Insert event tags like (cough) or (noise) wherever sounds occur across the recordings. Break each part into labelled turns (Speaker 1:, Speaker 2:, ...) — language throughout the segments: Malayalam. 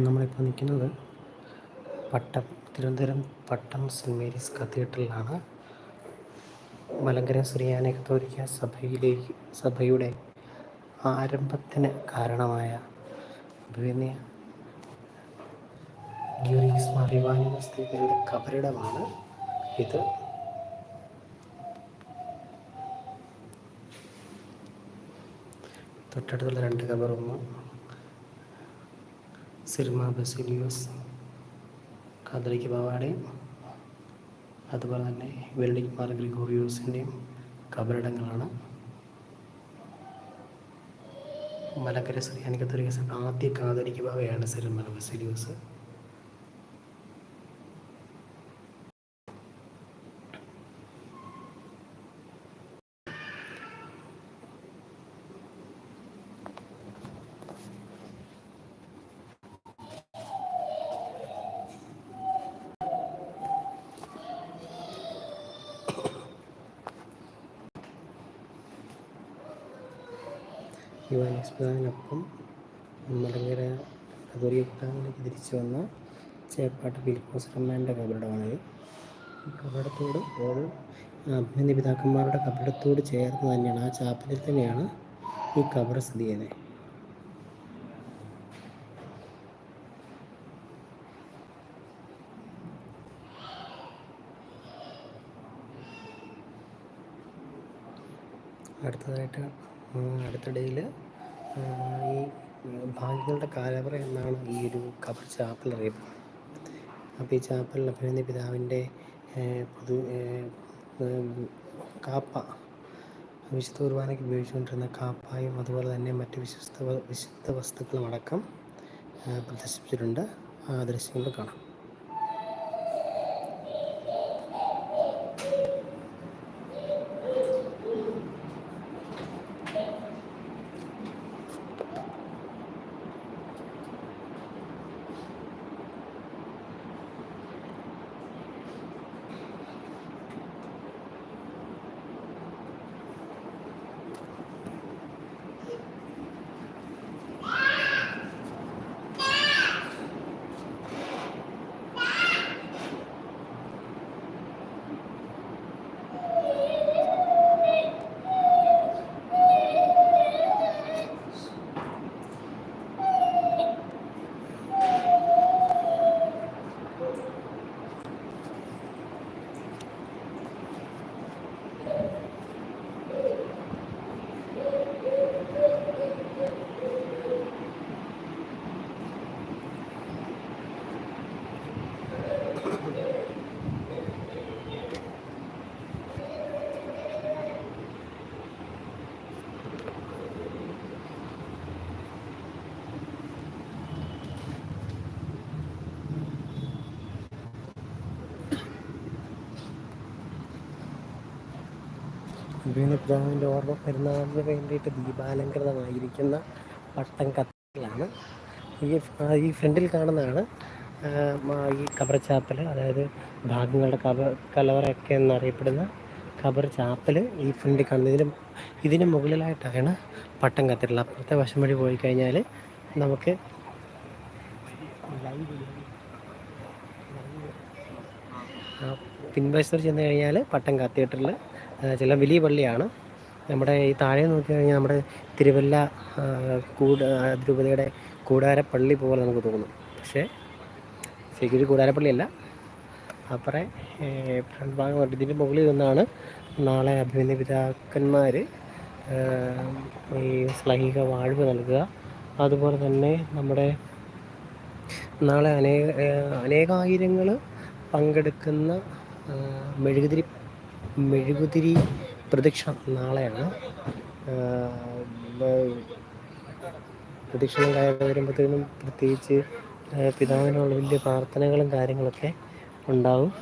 Speaker 1: നമ്മളിപ്പോൾ നിൽക്കുന്നത് പട്ടം തിരുവനന്തപുരം പട്ടം സെന്റ് മേരീസ് കത്തീഡ്രലിലാണ്. മലങ്കര സുറിയാനി കത്തോലിക്ക സഭയിലേക്ക് സഭയുടെ ആരംഭത്തിന് കാരണമായ അഭിവന്യ ഗ്യൂരീസ് കബറിടമാണ് ഇത്. തൊട്ടടുത്തുള്ള രണ്ട് കബറൊന്ന് സിർമ ബസിലിയോസ് കാതലിക്ക് പാവാടയും അതുപോലെ തന്നെ വെള്ളി മാർ ഗ്രിഗോറിയോസിന്റെയും കബറിടങ്ങളാണ്. മലക്കര ശ്രീ അനിക്കത്തൊരു ആദ്യ കാതലിക്ക് ബാവയാണ് സിർമല ബസിലിയോസ് യുവാനിസ്പിതാവിനൊപ്പം മലങ്കര കത്തോലിക്ക പിതാവിലേക്ക് തിരിച്ചു വന്ന ചേപ്പാട്ട് ഫിലിപ്പോസ് റമ്മാന്റെ കബറിടമാണിത് ഈ കബറിടത്തോട് അഭിനന്ദ പിതാക്കന്മാരുടെ കബറിടത്തോട് ചേർന്ന് തന്നെയാണ് ആ ചാപ്പലിൽ തന്നെയാണ് ഈ കബർ സ്ഥിതി ചെയ്യുന്നത്. അടുത്തതായിട്ട് അടുത്തിടയിൽ ഈ ഭാഗ്യങ്ങളുടെ കാലവറ എന്നാണ് ഈ ഒരു കബർ ചാപ്പൽ അറിയപ്പെടുന്നത്. അപ്പോൾ ഈ ചാപ്പലിൽ അഭിനന്ദ പിതാവിന്റെ പുതു കാപ്പ വിശുദ്ധ കുർബാനയ്ക്ക് ഉപയോഗിച്ചുകൊണ്ടിരുന്ന കാപ്പായും അതുപോലെ തന്നെ മറ്റ് വിശുദ്ധ വിശുദ്ധ വസ്തുക്കളും അടക്കം പ്രദർശിപ്പിച്ചിട്ടുണ്ട്. ആ ദൃശ്യങ്ങൾ കാണാം. അഭിനന്ദ പിതാവിന്റെ ഓർമ്മ പെരുന്നാളിന് വേണ്ടിയിട്ട് ദീപാലങ്കൃതമായിരിക്കുന്ന പട്ടം കത്തലാണ് ഈ ഈ ഫ്രണ്ടിൽ കാണുന്നതാണ് ഈ കബർ ചാപ്പൽ അതായത് ഭാഗങ്ങളുടെ കബ കലവറയൊക്കെ എന്നറിയപ്പെടുന്ന കബർ ചാപ്പൽ ഈ ഫ്രണ്ടിൽ കാണുന്നത്. ഇതിന് ഇതിന് മുകളിലായിട്ടാണ് പട്ടം കത്തിട്ടുള്ളത് അപ്പുറത്തെ വശം വഴി പോയി കഴിഞ്ഞാൽ നമുക്ക് പിൻവശത്തോട് ചെന്ന് കഴിഞ്ഞാൽ പട്ടം കത്തീഡ്രൽ ചില വലിയ പള്ളിയാണ്. നമ്മുടെ ഈ താഴെ നോക്കി കഴിഞ്ഞാൽ നമ്മുടെ തിരുവല്ല കൂട തിരുപതിയുടെ കൂടാരപ്പള്ളി പോലെ നമുക്ക് തോന്നും. പക്ഷേ ശരിക്കും കൂടാരപ്പള്ളിയല്ല അപ്പുറേ ഫ്രണ്ട് ഭാഗം ഇതിന്റെ മുകളിൽ നിന്നാണ് നാളെ അഭിമന്യ പിതാക്കന്മാർ ഈ ശ്ലൈഹിക വാഴ്വ് നൽകുക. അതുപോലെ തന്നെ നമ്മുടെ നാളെ അനേക അനേകായിരങ്ങൾ പങ്കെടുക്കുന്ന മെഴുകുതിരി മെഴുകുതിരി പ്രദക്ഷിണം നാളെയാണ്. പ്രദക്ഷിണം കാര്യങ്ങൾ വരുമ്പോഴത്തേനും പ്രത്യേകിച്ച് പിതാവിനുള്ള വലിയ പ്രാർത്ഥനകളും കാര്യങ്ങളൊക്കെ ഉണ്ടാവും.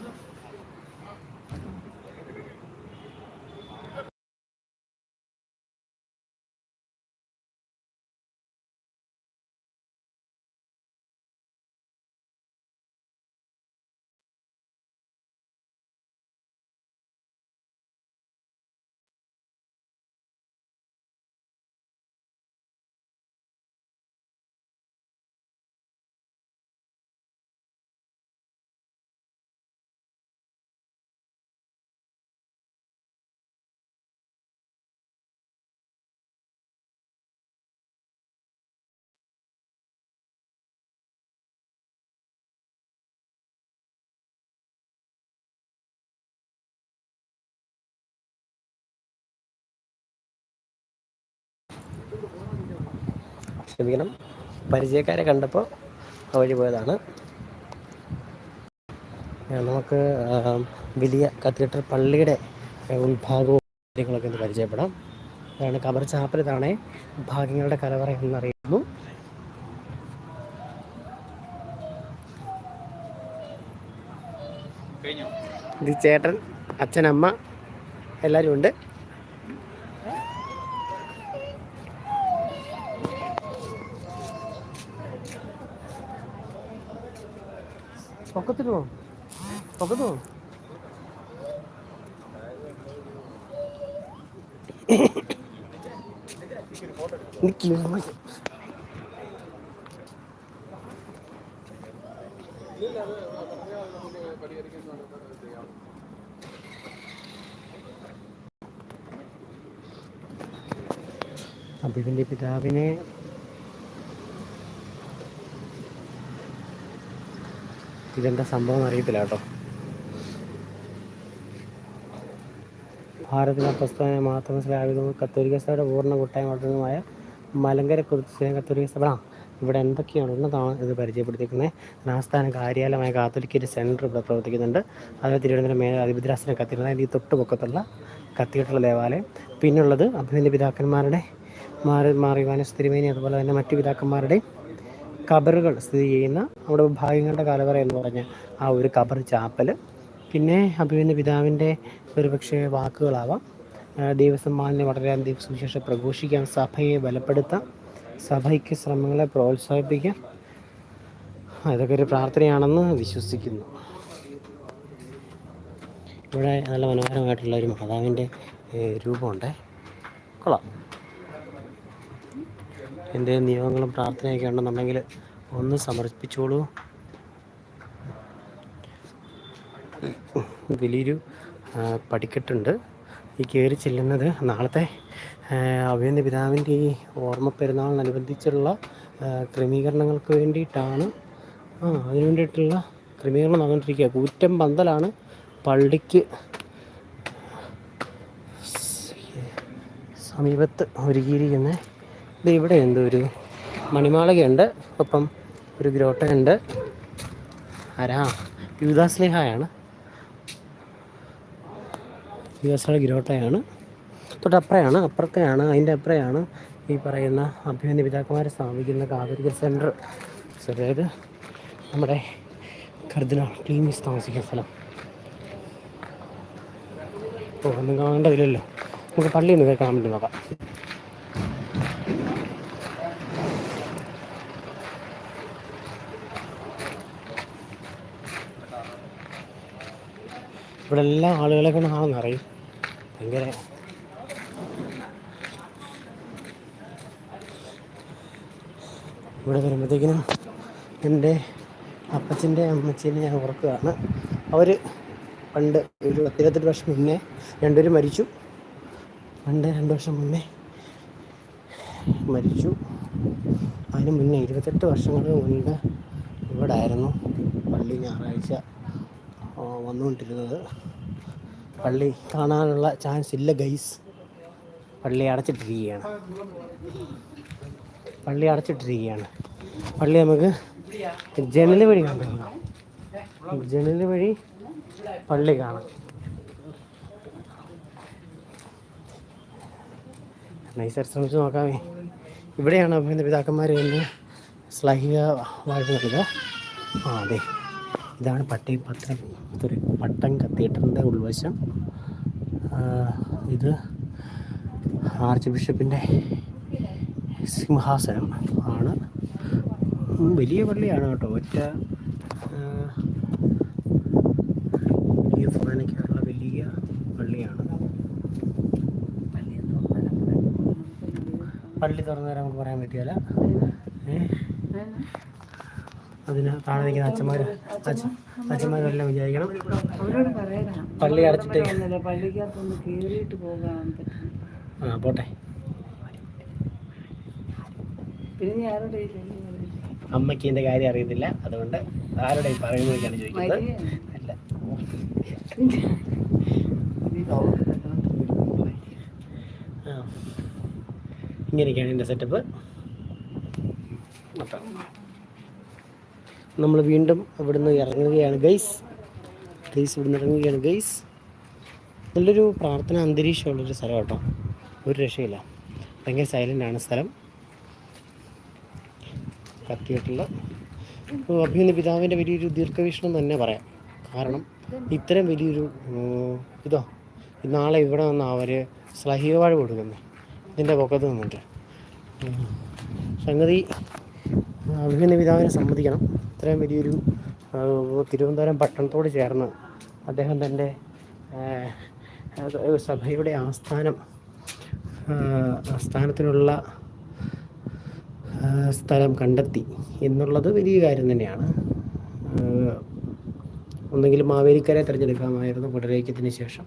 Speaker 1: ക്ഷമിക്കണം പരിചയക്കാരെ കണ്ടപ്പോൾ വഴി പോയതാണ്. നമുക്ക് വലിയ കത്തീഡ്രൽ പള്ളിയുടെ ഉത്ഭാഗവും കാര്യങ്ങളൊക്കെ ഒന്ന് പരിചയപ്പെടാം. അതാണ് കബർ ചാപ്പൽ ഇതാണ് ഭാഗ്യങ്ങളുടെ കലവറ എന്നറിയുന്നു. ഇത് ചേട്ടൻ അച്ഛനമ്മ എല്ലാവരും ഉണ്ട് പൊക്കത്തിട്ട് പോകും പൊക്കത്ത് പോകും നിൽക്കും ഇതിന്റെ പിതാവിനെ ഇതെന്താ സംഭവം അറിയത്തില്ല കേട്ടോ. ഭാരതത്തിലെ പ്രസ്ഥാന മാത്രം സ്ലാവിതവും കത്തോലിക്ക സഭയുടെ പൂർണ കൂട്ടായ്മ മലങ്കര കുറിച്ച് കത്തോലിക്ക സഭ. ആ ഇവിടെ എന്തൊക്കെയാണ് ഉള്ളതാണ് ഇത് പരിചയപ്പെടുത്തിയിരിക്കുന്നത് ആസ്ഥാന കാര്യാലയമായ കാത്തോലിക്ക സെന്റർ ഇവിടെ പ്രവർത്തിക്കുന്നുണ്ട്. അതുപോലെ തിരുവനന്തപുരം മേഖല അധിപതിരാസന കത്തീഡ്രൽ അതായത് ഈ തൊട്ടുപൊക്കത്തുള്ള കത്തീഡ്രൽ ദേവാലയം. പിന്നുള്ളത് അഭിനന്ദ പിതാക്കന്മാരുടെ മാറി മാറിവാനസ് തിരുമേനി അതുപോലെ തന്നെ മറ്റു പിതാക്കന്മാരുടെയും കബറുകൾ സ്ഥിതി ചെയ്യുന്ന നമ്മുടെ ഭാഗ്യങ്ങളുടെ കലവറ എന്ന് പറഞ്ഞ ആ ഒരു കബർ ചാപ്പൽ. പിന്നെ അഭിമന്യ പിതാവിന്റെ ഒരുപക്ഷെ വാക്കുകളാവാം. ദൈവസമ്മാനിനെ വളരെയധികം സുവിശേഷം പ്രഘോഷിക്കാൻ സഭയെ ബലപ്പെടുത്താം. സഭയ്ക്ക് ശ്രമങ്ങളെ പ്രോത്സാഹിപ്പിക്കാം. ഇതൊക്കെ ഒരു പ്രാർത്ഥനയാണെന്ന് വിശ്വസിക്കുന്നു. ഇവിടെ നല്ല മനോഹരമായിട്ടുള്ള ഒരു മാതാവിന്റെ രൂപമുണ്ട്. കൊള്ളാം. എന്റെ നിയമങ്ങളും പ്രാർത്ഥനയൊക്കെ ഉണ്ടെന്നുണ്ടെങ്കിൽ ഒന്ന് സമർപ്പിച്ചോളൂ. വലിയൊരു പടിക്കെട്ടുണ്ട് ഈ കയറി ചെല്ലുന്നത് നാളത്തെ അഭിനന്ദ പിതാവിന്റെ ഈ ഓർമ്മ പെരുന്നാളിനനുബന്ധിച്ചുള്ള ക്രമീകരണങ്ങൾക്ക് വേണ്ടിയിട്ടാണ് ആ അതിനു വേണ്ടിയിട്ടുള്ള ക്രമീകരണം നടന്നുകൊണ്ടിരിക്കുക. കൂറ്റം പന്തലാണ് പള്ളിക്ക് സമീപത്ത് ഒരുക്കിയിരിക്കുന്നത്. ഇത് ഇവിടെ എന്തോ ഒരു മണിമാളികയുണ്ട്. ഒപ്പം ഒരു ഗ്രോട്ടയുണ്ട്. ആരാ? യുദാസ്ലേഹയാണ് യുദാസ്ലേഹ ഗ്രോട്ടയാണ്. തൊട്ടപ്പുറയാണ് അപ്പുറത്തെയാണ് അതിന്റെ അപ്പുറയാണ് ഈ പറയുന്ന അഭിമന്യ പിതാക്കന്മാരെ സ്ഥാപിക്കുന്ന കാതോലിക്കൽ സെന്റർ അതായത് നമ്മുടെ കർദിനാൾ ക്ലീമീസ് താമസിക്കുന്ന സ്ഥലം. ഓ ഒന്നും കാണേണ്ടതില്ലല്ലോ. നമുക്ക് പള്ളിയിൽ നിന്ന് കാണാൻ വേണ്ടി നോക്കാം. ഇവിടെ എല്ലാ ആളുകളെ കൊണ്ട് ആണെന്നറിയും ഭയങ്കര ഇവിടെ വരുമ്പോഴത്തേക്കിനും എന്റെ അപ്പച്ചന്റെ അമ്മച്ചീനെ ഞാൻ ഓർക്കുകയാണ്. അവർ പണ്ട് ഒരു പത്തിരുപത്തെട്ട് വർഷം മുന്നേ രണ്ടുപേരും മരിച്ചു. പണ്ട് രണ്ട് വർഷം മുന്നേ മരിച്ചു. അതിന് മുന്നേ ഇരുപത്തെട്ട് വർഷങ്ങൾക്ക് മുൻപ് ഇവിടെ ആയിരുന്നു പള്ളി ഞായറാഴ്ച. വന്നുകൊണ്ടിരുന്നത്. പള്ളി കാണാനുള്ള ചാൻസ് ഇല്ല ഗൈസ് പള്ളി അടച്ചിട്ടിരിക്കുകയാണ്. പള്ളി അടച്ചിട്ടിരിക്കുകയാണ്. പള്ളി നമുക്ക് ജനൽ വഴി കാണാം ജനൽ വഴി പള്ളി കാണാം. നൈസർ ശ്രമിച്ച് നോക്കാമേ. ഇവിടെയാണ് അഭിനന്ദ പിതാക്കന്മാർ എന്ന് ശ്ലൈഹിക നൽകുക ആ അതെ. ഇതാണ് പട്ടി പത്രം പട്ടം കത്തീഡ്രലിന്റെ ഉൾവശം. ഇത് ആർച്ച് ബിഷപ്പിന്റെ സിംഹാസനം ആണ്. വലിയ പള്ളിയാണ് കേട്ടോ. ഒറ്റ വലിയ ഫാനൊക്കെയുള്ള വലിയ പള്ളിയാണ്. പള്ളി തുറന്നു തരാൻ നമുക്ക് പറയാൻ പറ്റിയല്ല ഏഹ് അതിന് താഴെ നിൽക്കുന്ന അച്ഛന്മാർ അച്ഛന്മാരെല്ലാം വിചാരിക്കണം. പള്ളി അടച്ചിട്ട് ആ പോട്ടെ. അമ്മയ്ക്ക് എന്റെ കാര്യം അറിയത്തില്ല. അതുകൊണ്ട് ആരുടെ പറയുന്നതൊക്കെയാണ് ചോദിക്കുന്നത്. അല്ല. ഇങ്ങനെയൊക്കെയാണ് എന്റെ സെറ്റപ്പ് മട്ടൺ നമ്മൾ വീണ്ടും ഇവിടുന്ന് ഇറങ്ങുകയാണ്. ഗൈസ് ഗൈസ് ഇവിടുന്ന് ഇറങ്ങുകയാണ്. ഗൈസ് നല്ലൊരു പ്രാർത്ഥന അന്തരീക്ഷമുള്ളൊരു സ്ഥലം കേട്ടോ ഒരു രക്ഷയില്ല. ഭയങ്കര സൈലന്റ് ആണ് സ്ഥലം. കത്തിയിട്ടുള്ള അഭിനന്ദ പിതാവിന്റെ വലിയൊരു ദീർഘവീക്ഷണം തന്നെ പറയാം. കാരണം ഇത്രയും വലിയൊരു ഇതോ നാളെ ഇവിടെ നിന്ന് അവർ സ്ലഹീവാഴ കൊടുക്കുന്നത് ഇതിന്റെ പൊക്കത്ത് നിന്നിട്ട്. സംഗതി അഭിനന്ദ പിതാവിനെ സമ്മതിക്കണം. ഇത്രയും വലിയൊരു തിരുവനന്തപുരം പട്ടണത്തോട് ചേർന്ന് അദ്ദേഹം തന്റെ സഭയുടെ ആസ്ഥാനം ആസ്ഥാനത്തിനുള്ള സ്ഥലം കണ്ടെത്തി എന്നുള്ളത് വലിയ കാര്യം തന്നെയാണ്. ഒന്നെങ്കിൽ മാവേലിക്കരെ തിരഞ്ഞെടുക്കാമായിരുന്നു പുടരേക്കത്തിന് ശേഷം.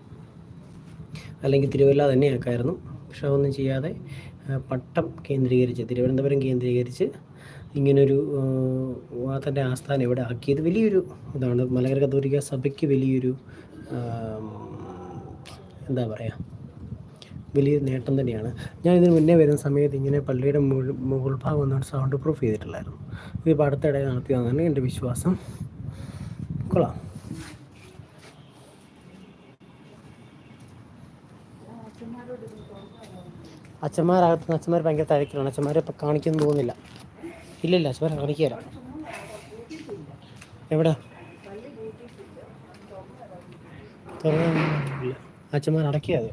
Speaker 1: അല്ലെങ്കിൽ തിരുവല്ല തന്നെ ആക്കായിരുന്നു പക്ഷെ ഒന്നും ചെയ്യാതെ പട്ടം കേന്ദ്രീകരിച്ച് തിരുവനന്തപുരം കേന്ദ്രീകരിച്ച് ഇങ്ങനൊരു തന്റെ ആസ്ഥാനം ഇവിടെ ആക്കിയത് വലിയൊരു ഇതാണ്. മലകര കത്തോലിക്ക സഭയ്ക്ക് വലിയൊരു എന്താ പറയുക വലിയ നേട്ടം തന്നെയാണ്. ഞാൻ ഇതിന് മുന്നേ വരുന്ന സമയത്ത് ഇങ്ങനെ പള്ളിയുടെ മുകൾ ഭാഗം ഒന്നും സൗണ്ട് പ്രൂഫ് ചെയ്തിട്ടില്ലായിരുന്നു. ഇതിപ്പോൾ അടുത്തിടെ നടത്തിയതാണ് എന്റെ വിശ്വാസം. കൊള്ളാം. അച്ഛന്മാരകത്ത് അച്ഛന്മാർ ഭയങ്കര തിരക്കിലാണ്. അച്ഛന്മാരെ ഇപ്പം കാണിക്കുന്നു തോന്നുന്നില്ല. ഇല്ലില്ല അച്ഛന്മാരെ കാണിക്കുകയില്ല എവിടെ? തുറന്നില്ല. അച്ഛന്മാർ അടക്കിയത്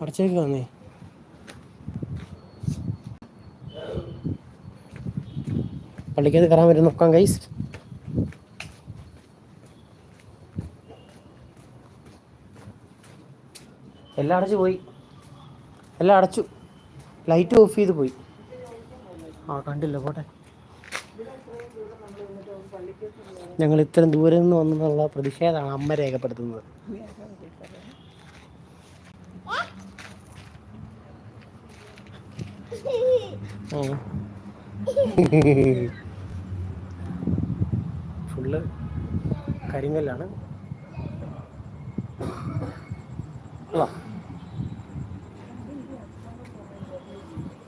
Speaker 1: അടച്ചേക്ക് വന്നേ. പള്ളിക്കകത്ത് കയറാൻ വരും നോക്കാം കൈസ് എല്ലാം അടച്ചു പോയി. എല്ലാം അടച്ചു. ലൈറ്റ് ഓഫ് ചെയ്ത് പോയി. ആ കണ്ടില്ല പോട്ടെ ഞങ്ങൾ ഇത്രയും ദൂരെ നിന്ന് വന്നെന്നുള്ള പ്രതിഷേധമാണ് അമ്മ രേഖപ്പെടുത്തുന്നത്. ഫുള്ള് കരിങ്കല്ലാണ്.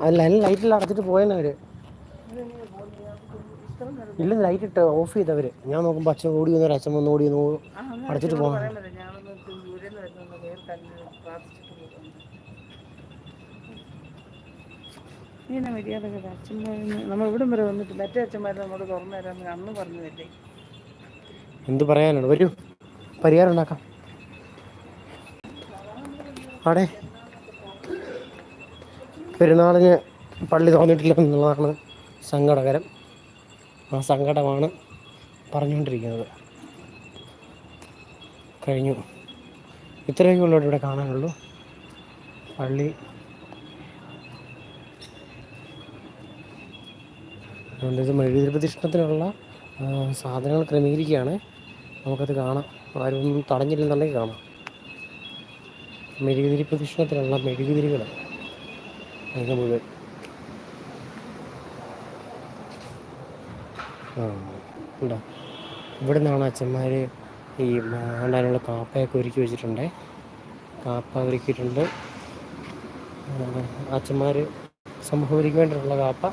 Speaker 1: അല്ല ലൈറ്റിൽ അടച്ചിട്ട് പോയെന്നവര് ഇല്ല ലൈറ്റ് ഇട്ട് ഓഫ് ചെയ്തവര് ഞാൻ നോക്കുമ്പോൾ അച്ഛൻ ഓടി വന്നൊരു അച്ഛൻ വന്ന് ഓടി വന്നു അടച്ചിട്ട്
Speaker 2: ഇങ്ങനെ മര്യാദകൾ അച്ഛന്മാർ നമ്മൾ ഇവിടം വരെ വന്നിട്ട് മറ്റേ അച്ഛന്മാർ നമ്മോട് തുറന്നു തരാമെന്ന് അന്ന് പറഞ്ഞതല്ലേ?
Speaker 1: എന്ത് പറയാനാണ്? വരൂ. പരിഹാരം ഉണ്ടാക്കാം. അവിടെ പെരുന്നാളിന് പള്ളി തോന്നിട്ടില്ല എന്നുള്ളതാണ്. സങ്കടകരം ആ സങ്കടമാണ് പറഞ്ഞുകൊണ്ടിരിക്കുന്നത്. കഴിഞ്ഞു. ഇത്രയൊക്കെ ഉള്ളൂ ഇവിടെ കാണാനുള്ളൂ. പള്ളി. അതുകൊണ്ട് ഇത് മെഴുകുതിരി പ്രദക്ഷിണത്തിനുള്ള സാധനങ്ങൾ ക്രമീകരിക്കുകയാണ്. നമുക്കത് കാണാം. ആരും തടഞ്ഞില്ലെന്നുണ്ടെങ്കിൽ കാണാം. മെഴുകുതിരി പ്രദക്ഷിണത്തിലുള്ള മെഴുകുതിരികൾ അതിന് മുഴുവൻ ആ ഉണ്ടോ? ഇവിടെ നിന്നാണ് അച്ഛന്മാർ ഈ ഉണ്ടാനുള്ള കാപ്പയൊക്കെ ഒരുക്കി വെച്ചിട്ടുണ്ട്. കാപ്പ ഒരുക്കിയിട്ടുണ്ട്. അച്ഛന്മാർ സമൂഹത്തിലേക്ക് വേണ്ടിയിട്ടുള്ള കാപ്പ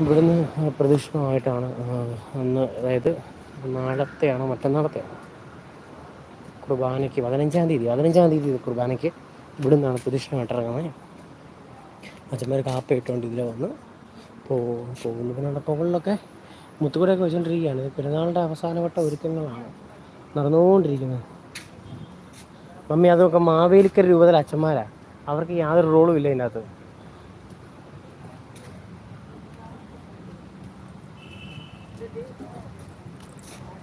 Speaker 1: ഇവിടുന്ന് പ്രദക്ഷിണമായിട്ടാണ് അന്ന് അതായത് നാളത്തെയാണ് മറ്റന്നാളത്തെ കുർബാനയ്ക്ക് പതിനഞ്ചാം തീയതി പതിനഞ്ചാം തീയതി കുർബാനയ്ക്ക് ഇവിടുന്നാണ് പ്രദക്ഷിണമായിട്ട് ഇറങ്ങുന്നത് അച്ഛന്മാർ കാപ്പ ഇട്ടുകൊണ്ട് ഇതിൽ വന്ന് പുകളിലൊക്കെ മുത്തുകൂടെയൊക്കെ വെച്ചുകൊണ്ടിരിക്കുകയാണ് പെരുന്നാളിന്റെ അവസാനവട്ട ഒരുക്കങ്ങളാണ് നടന്നുകൊണ്ടിരിക്കുന്നത്. മമ്മി അതൊക്കെ മാവേലിക്കര രൂപത്തിൽ അച്ഛന്മാരാണ് അവർക്ക് യാതൊരു റോളും ഇല്ല ഇതിനകത്ത്.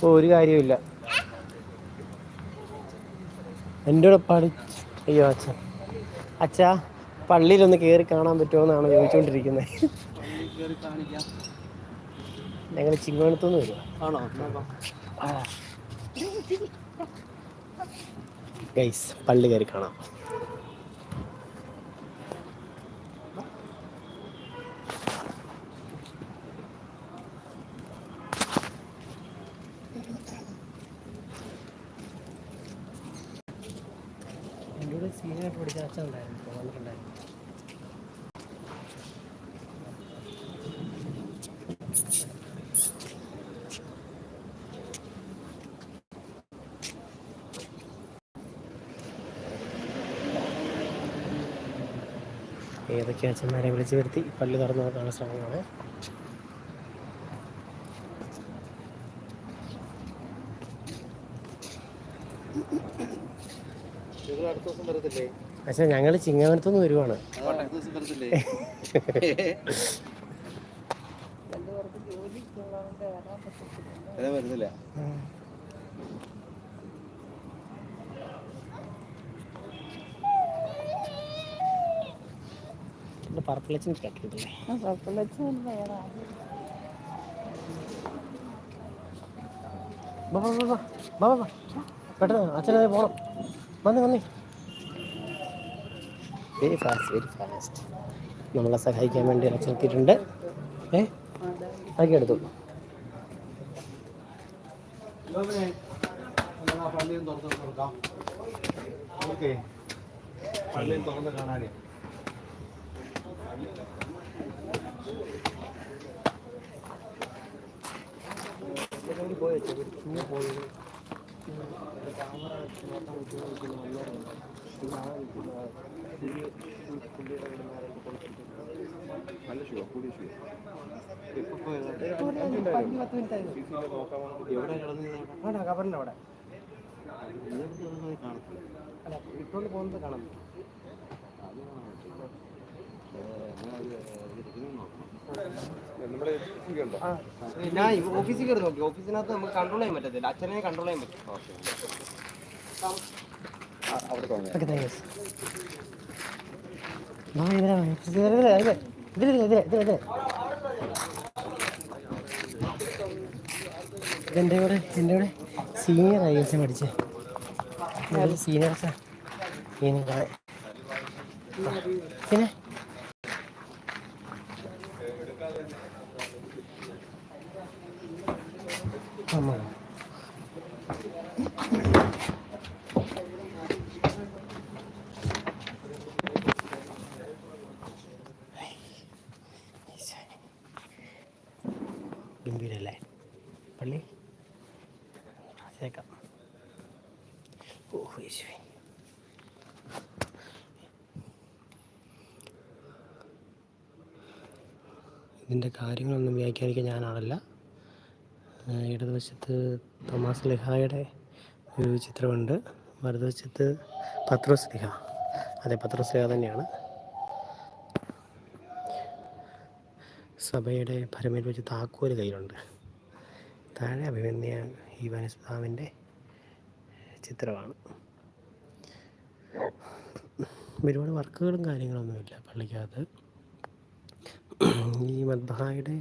Speaker 1: ഓ ഒരു കാര്യമില്ല എന്റെ കൂടെ പഠി അയ്യോ അച്ഛ. അച്ഛാ പള്ളിയിലൊന്ന് കയറി കാണാൻ പറ്റുമോ എന്നാണ് ചോദിച്ചുകൊണ്ടിരിക്കുന്നത് ഞങ്ങൾ ചിങ്ങവനത്തുനിന്ന് വരും
Speaker 3: ആണോ?
Speaker 1: ഗൈസ് പള്ളി കയറി കാണാം എന്റെ കൂടെ സീനിയറായിട്ട് പഠിച്ച അച്ഛൻ ഉണ്ടായിരുന്നു വന്നിട്ടുണ്ടായിരുന്നു ഏതൊക്കെ അച്ഛന്മാരെ വിളിച്ചു വരുത്തി പല്ല് തുറന്നു നോക്കാനുള്ള ശ്രമമാണ് അച്ഛാ ഞങ്ങൾ ചിങ്ങവനത്തുനിന്ന് വരുവാണ്. (laughs) പെട്ടെന്ന് പോണം. വന്നേ വന്നേ. വെരി ഫാസ്റ്റ് വെരി ഫാസ്റ്റ് നമ്മളെ സഹായിക്കാൻ വേണ്ടി അച്ഛനെത്തിയിട്ടുണ്ട് ഏ? ആക്കി എടുത്തു.
Speaker 3: പള്ളിയും തുറന്നു കൊടുക്കാം. ഓക്കെ. പള്ളിയും തുറന്ന് കാണാനേ. നല്ല ഷൂ കൂടിയ ഷൂ ഇപ്പൊ പോയതാ എവിടെ കിടന്നു
Speaker 1: കവറിന്റെ അവിടെ
Speaker 3: കാണത്തില്ല
Speaker 1: അല്ല ഇട്ടുകൊണ്ട് പോകുന്നത് കാണാം. ആ ഞാൻ ഓഫീസിൽ കയറി നോക്കി ഓഫീസിനകത്ത് നമുക്ക് കൺട്രോൾ ചെയ്യാൻ പറ്റത്തില്ല അച്ഛനെ കൺട്രോൾ ചെയ്യാൻ പറ്റും ഇതെന്റെ കൂടെ എന്റെ കൂടെ സീനിയർ ആയി അച്ഛൻ പഠിച്ചേ സീനിയർ അച്ഛാ സീനിയർ പിന്നെ ഇതിന്റെ കാര്യങ്ങളൊന്നും വ്യാഖ്യാനിക്കാൻ ഞാനാണല്ല ഇടതുവശത്ത് തോമാസ് ലിഹായുടെ ഒരു ചിത്രമുണ്ട്. വലതുവശത്ത് പത്രോസ് ലിഹ അതെ പത്രോസ് ലിഹ തന്നെയാണ്. സഭയുടെ ഭരമേൽ വെച്ച് താക്കോൽ കയ്യിലുണ്ട്. താഴെ അഭിമന്യ ഈ വനസ്താവിന്റെ ചിത്രമാണ്. ഒരുപാട് വർക്കുകളും കാര്യങ്ങളൊന്നുമില്ല പള്ളിക്കകത്ത്. ഈ മദ്ബഹായുടെ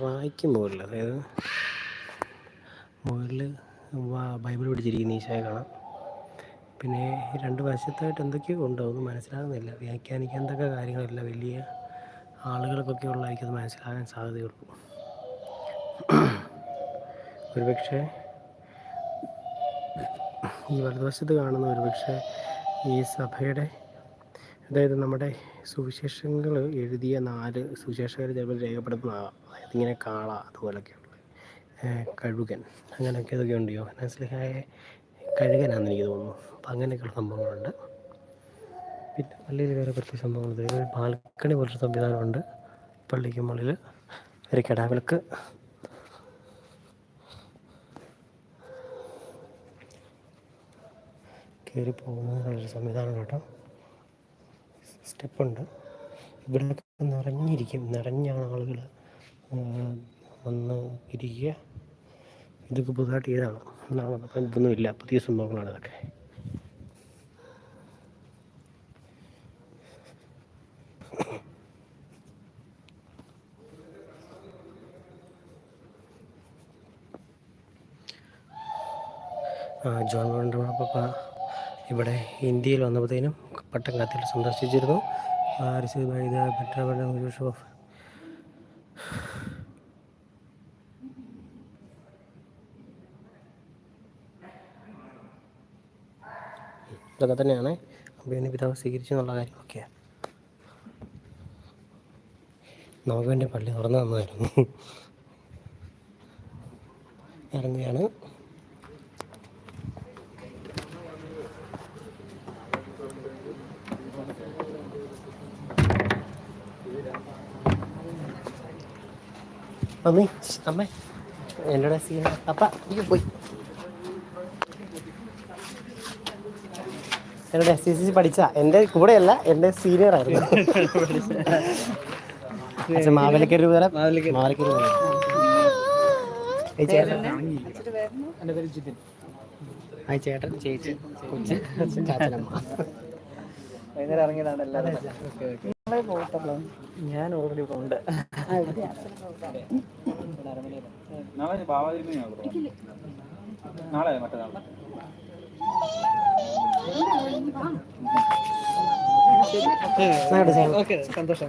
Speaker 1: റായ്ക്ക് മുകളിൽ അതായത് മുകളിൽ ബൈബിൾ പിടിച്ചിരിക്കുന്ന ഈശോയെ കാണാം. പിന്നെ രണ്ട് വശത്തായിട്ട് എന്തൊക്കെയോ ഉണ്ടോ ഒന്നും മനസ്സിലാകുന്നില്ല. വ്യാഖ്യാനിക്കാൻ എന്തൊക്കെ കാര്യങ്ങളില്ല വലിയ ആളുകൾക്കൊക്കെ ഉള്ളതായിരിക്കും മനസ്സിലാകാൻ സാധ്യതയുള്ളൂ. ഒരുപക്ഷെ ഈ വലതുവശത്ത് കാണുന്ന ഒരുപക്ഷെ ഈ സഭയുടെ അതായത് നമ്മുടെ സുവിശേഷങ്ങൾ എഴുതിയ നാല് സുവിശേഷകർ ചിലപ്പോൾ രേഖപ്പെടുത്തുന്നതാണ് അതായത് ഇങ്ങനെ കാള അതുപോലൊക്കെയുള്ള കഴുകൻ അങ്ങനെയൊക്കെ ഇതൊക്കെ ഉണ്ട്. യോഹനാസ്ലിഹായ കഴുകനാണെന്ന് എനിക്ക് തോന്നുന്നു. അപ്പം അങ്ങനെയൊക്കെയുള്ള സംഭവങ്ങളുണ്ട്. പിന്നെ പള്ളിയിൽ വേറെ പ്രത്യേക സംഭവങ്ങളുണ്ട് ഒരു ബാൽക്കണി പോലൊരു സംവിധാനമുണ്ട്. പള്ളിക്ക് മുകളിൽ ഒരു കിടാവിളക്ക്. കയറി പോകുന്നതിനുള്ളൊരു സംവിധാനം കേട്ടോ. സ്റ്റെപ്പുണ്ട്. ഇവിടെ നിറഞ്ഞിരിക്കും. നിറഞ്ഞാണ് ആളുകൾ വന്ന് ഇരിക്കുക. ഇതൊക്കെ പുതുതായിട്ട് ഏതാണ്? എന്നാണ് അപ്പം ഇതൊന്നും ഇല്ല പുതിയ സംഭവങ്ങളാണ് ഇതൊക്കെ. ജോൺ വണ്ടർപപ്പ ഇവിടെ ഇന്ത്യയിൽ വന്നപ്പോഴത്തേനും പട്ടം കത്തിൽ സന്ദർശിച്ചിരുന്നു റിസീവ് ഇതൊക്കെ തന്നെയാണ്. അഭിമന്യ പിതാവ് സ്വീകരിച്ചു എന്നുള്ള കാര്യമൊക്കെ. നമുക്ക് വേണ്ടി പള്ളി തുറന്നു തന്നായിരുന്നു ഇറങ്ങുകയാണ്. മമ്മി അമ്മ. എന്നോട് സീന? അപ്പ അയ്യോ പോയി. എന്നോട് എസ് സി സി പഠിച്ച? എന്റെ കൂടെയല്ല എന്റെ സീനിയർ ആയിരുന്നു. (laughs) അച്ഛൻ മാവേലിക്കര ആ ചേട്ടൻ ചേച്ചി കൊച്ച് ചാച്ചനമ്മ
Speaker 2: വൈകുന്നേരം ഇറങ്ങിയതാണ് എല്ലാവരും. നിങ്ങളെ പോകത്തുള്ളൂ
Speaker 1: ഞാൻ ഓൾറെഡി പോണ്ട്
Speaker 3: നാളെ മറ്റന്നാൾ
Speaker 2: സന്തോഷം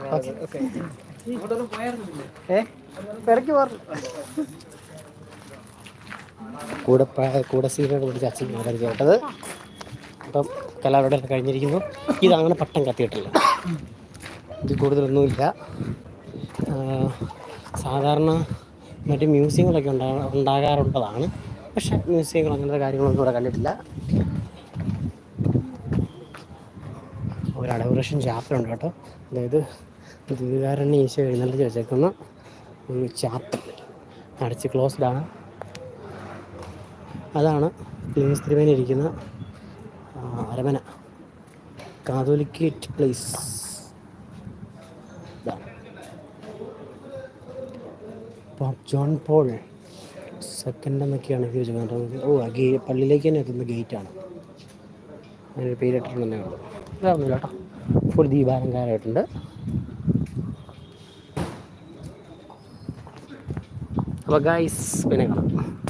Speaker 2: തിരക്ക് പറഞ്ഞു
Speaker 1: കൂടെ പ- കൂടെ സീരിയൽ പിടിച്ച അച്ഛൻ കേട്ടത് അപ്പം കലാവിടെ കഴിഞ്ഞിരിക്കുന്നു. ഇതാണ് പട്ടം കത്തിയിട്ടുള്ളത് ഇത് കൂടുതലൊന്നുമില്ല. സാധാരണ മറ്റ് മ്യൂസിയങ്ങളൊക്കെ ഉണ്ടാ ഉണ്ടാകാറുള്ളതാണ്. പക്ഷേ മ്യൂസിയങ്ങൾ അങ്ങനത്തെ കാര്യങ്ങളൊന്നും ഇവിടെ കണ്ടിട്ടില്ല. ഒരു ചാപ്റ്റർ ചാപ്പലുണ്ട് കേട്ടോ. അതായത് ദീപാരണ്യ ഈശോ എഴുന്നള്ളിച്ച് വെച്ചേക്കുന്ന ചാപ്പൽ അടച്ച് ക്ലോസ്ഡ് ആണ്. അതാണ് ക്ലീൻസ് തിരുമേനി ഇരിക്കുന്ന ആ, അരമന. കാതോലിക്കേറ്റ് പ്ലേസ് ഇതാണ് പോപ്പ് ജോൺ പോൾ സെക്കൻഡ് എന്നൊക്കെയാണ് എഴുതി വെച്ചത് ഓ ആ ഗേ പള്ളിയിലേക്ക് തന്നെ എത്തുന്ന ഗേറ്റാണ്. അതിന്റെ പേരിട്ടിട്ടുണ്ടെന്നേ ഉള്ളൂ. ഇതാവുന്നില്ല കേട്ടോ. ഫുൾ ദീപാലങ്കാരമായിട്ടുണ്ട്. അപ്പോൾ ഗൈസ് പിന്നെ കാണാം.